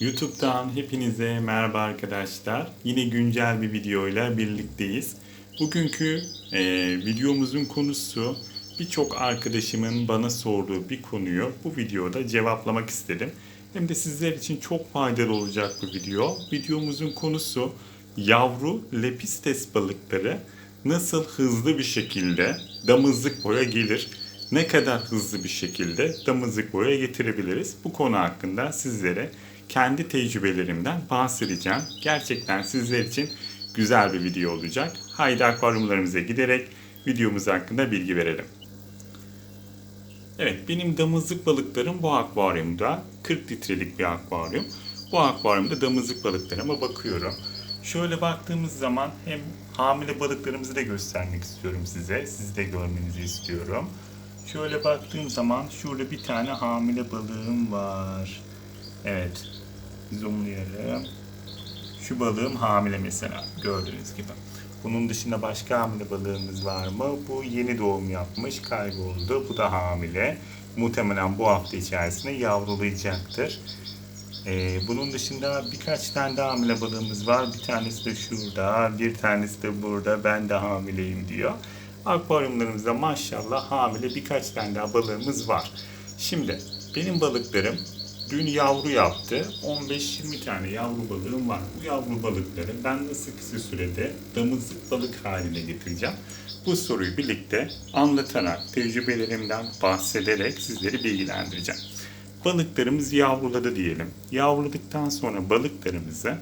YouTube'dan hepinize merhaba arkadaşlar. Yine güncel bir videoyla birlikteyiz. Bugünkü e, videomuzun konusu birçok arkadaşımın bana sorduğu bir konuyu bu videoda cevaplamak istedim. Hem de sizler için çok faydalı olacak bir video. Videomuzun konusu yavru lepistes balıkları nasıl hızlı bir şekilde damızlık boya gelir? Ne kadar hızlı bir şekilde damızlık boya getirebiliriz? Bu konu hakkında sizlere kendi tecrübelerimden bahsedeceğim. Gerçekten sizler için güzel bir video olacak. Haydi akvaryumlarımıza giderek videomuz hakkında bilgi verelim. Evet benim damızlık balıklarım bu akvaryumda 40 litrelik bir akvaryum. Bu akvaryumda damızlık balıklarıma bakıyorum. Şöyle baktığımız zaman hem hamile balıklarımızı da göstermek istiyorum size. Siz de görmenizi istiyorum. Şöyle baktığım zaman şurada bir tane hamile balığım var. Evet. Zoomlayalım. Şu balığım hamile mesela gördüğünüz gibi. Bunun dışında başka hamile balığımız var mı? Bu yeni doğum yapmış, kayboldu. Bu da hamile. Muhtemelen bu hafta içerisinde yavrulayacaktır. Ee, bunun dışında birkaç tane daha hamile balığımız var. Bir tanesi de şurada, bir tanesi de burada. Ben de hamileyim diyor. Akvaryumlarımızda maşallah hamile birkaç tane daha balığımız var. Şimdi benim balıklarım dün yavru yaptı. 15-20 tane yavru balığım var. Bu yavru balıkları ben nasıl kısa sürede damızlık balık haline getireceğim? Bu soruyu birlikte anlatarak, tecrübelerimden bahsederek sizleri bilgilendireceğim. Balıklarımız yavruladı diyelim. Yavruladıktan sonra balıklarımızı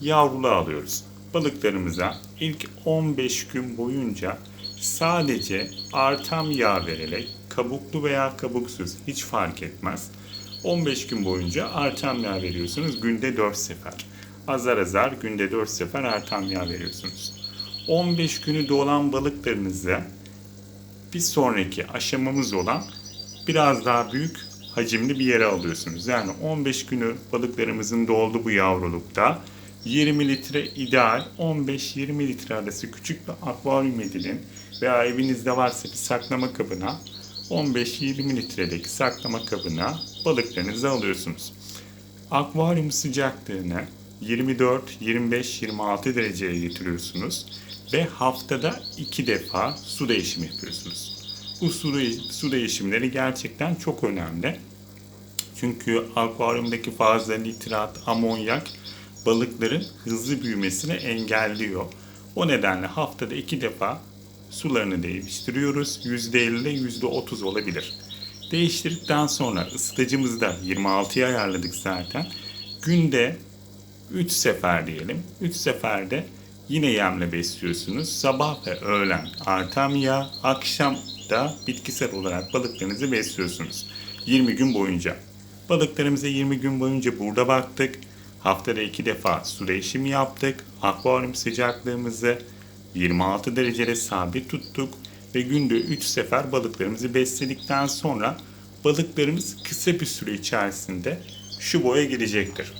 yavruluğa alıyoruz. Balıklarımıza ilk 15 gün boyunca sadece artam yağ vererek kabuklu veya kabuksuz hiç fark etmez. 15 gün boyunca artam yağ veriyorsunuz günde 4 sefer. Azar azar günde 4 sefer artam yağ veriyorsunuz. 15 günü dolan balıklarınızı bir sonraki aşamamız olan biraz daha büyük hacimli bir yere alıyorsunuz. Yani 15 günü balıklarımızın doldu bu yavrulukta. 20 litre ideal, 15-20 litre arası küçük bir akvaryum edinin veya evinizde varsa bir saklama kabına 15-20 litrelik saklama kabına balıklarınızı alıyorsunuz. Akvaryum sıcaklığını 24, 25, 26 dereceye getiriyorsunuz ve haftada 2 defa su değişimi yapıyorsunuz. Bu su, su değişimleri gerçekten çok önemli. Çünkü akvaryumdaki fazla nitrat, amonyak balıkların hızlı büyümesini engelliyor. O nedenle haftada iki defa sularını değiştiriyoruz. %50 ile %30 olabilir. Değiştirdikten sonra ısıtıcımızı da 26'ya ayarladık zaten. Günde 3 sefer diyelim. 3 seferde yine yemle besliyorsunuz. Sabah ve öğlen artam yağ, akşam da bitkisel olarak balıklarınızı besliyorsunuz. 20 gün boyunca. Balıklarımıza 20 gün boyunca burada baktık. Haftada 2 defa su değişimi yaptık. Akvaryum sıcaklığımızı 26 derecede sabit tuttuk ve günde 3 sefer balıklarımızı besledikten sonra balıklarımız kısa bir süre içerisinde şu boya gelecektir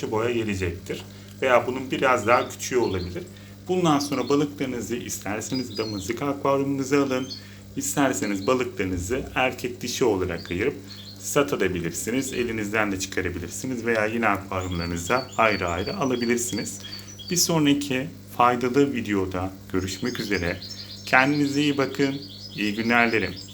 şu boya gelecektir. Veya bunun biraz daha küçüğü olabilir. Bundan sonra balıklarınızı isterseniz damızlık akvaryumunuza alın. isterseniz balıklarınızı erkek dişi olarak ayırıp satabilirsiniz. Elinizden de çıkarabilirsiniz veya yine akvaryumlarınıza ayrı ayrı alabilirsiniz. Bir sonraki faydalı videoda görüşmek üzere. Kendinize iyi bakın. İyi günler dilerim.